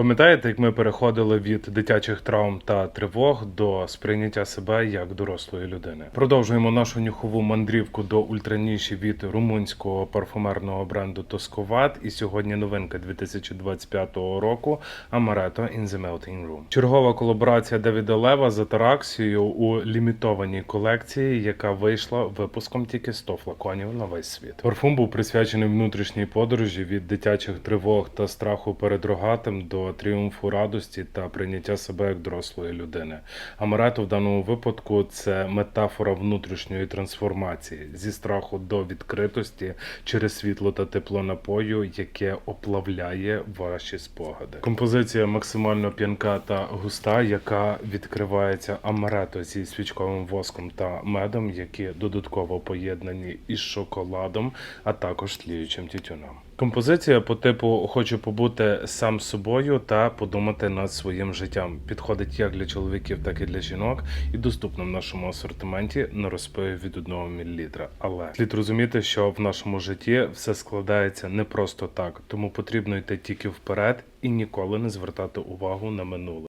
Пам'ятаєте, як ми переходили від дитячих травм та тривог до сприйняття себе як дорослої людини? Продовжуємо нашу нюхову мандрівку до ультраніші від румунського парфумерного бренду Toscovat. І сьогодні новинка 2025 року Amaretto in the Melting Room. Чергова колаборація Давіда Лева з Атараксією у лімітованій колекції, яка вийшла випуском тільки 100 флаконів на весь світ. Парфум був присвячений внутрішній подорожі від дитячих тривог та страху перед рогатим до тріумфу радості та прийняття себе як дорослої людини. Амарето в даному випадку це метафора внутрішньої трансформації зі страху до відкритості через світло та тепло напою, яке оплавляє ваші спогади. Композиція максимально п'янка та густа, яка відкривається амарето зі свічковим воском та медом, які додатково поєднані із шоколадом, а також тліючим тютюном. Композиція по типу хочу побути сам собою та подумати над своїм життям. Підходить як для чоловіків, так і для жінок, і доступно в нашому асортименті на розпиві від 1 мл. Але слід розуміти, що в нашому житті все складається не просто так, тому потрібно йти тільки вперед і ніколи не звертати увагу на минуле.